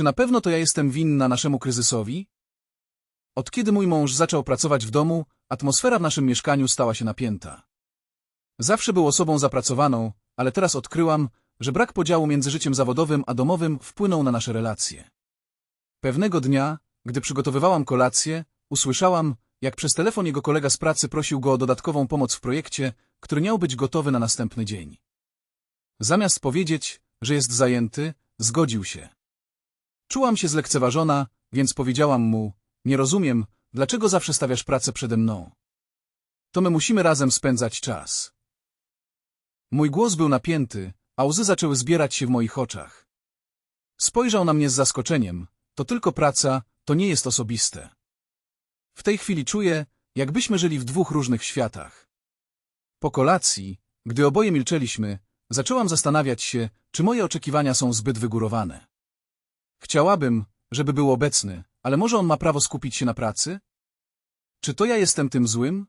Czy na pewno to ja jestem winna naszemu kryzysowi? Od kiedy mój mąż zaczął pracować w domu, atmosfera w naszym mieszkaniu stała się napięta. Zawsze był osobą zapracowaną, ale teraz odkryłam, że brak podziału między życiem zawodowym a domowym wpłynął na nasze relacje. Pewnego dnia, gdy przygotowywałam kolację, usłyszałam, jak przez telefon jego kolega z pracy prosił go o dodatkową pomoc w projekcie, który miał być gotowy na następny dzień. Zamiast powiedzieć, że jest zajęty, zgodził się. Czułam się zlekceważona, więc powiedziałam mu, nie rozumiem, dlaczego zawsze stawiasz pracę przede mną. To my musimy razem spędzać czas. Mój głos był napięty, a łzy zaczęły zbierać się w moich oczach. Spojrzał na mnie z zaskoczeniem. To tylko praca, to nie jest osobiste. W tej chwili czuję, jakbyśmy żyli w dwóch różnych światach. Po kolacji, gdy oboje milczeliśmy, zaczęłam zastanawiać się, czy moje oczekiwania są zbyt wygórowane. Chciałabym, żeby był obecny, ale może on ma prawo skupić się na pracy? Czy to ja jestem tym złym?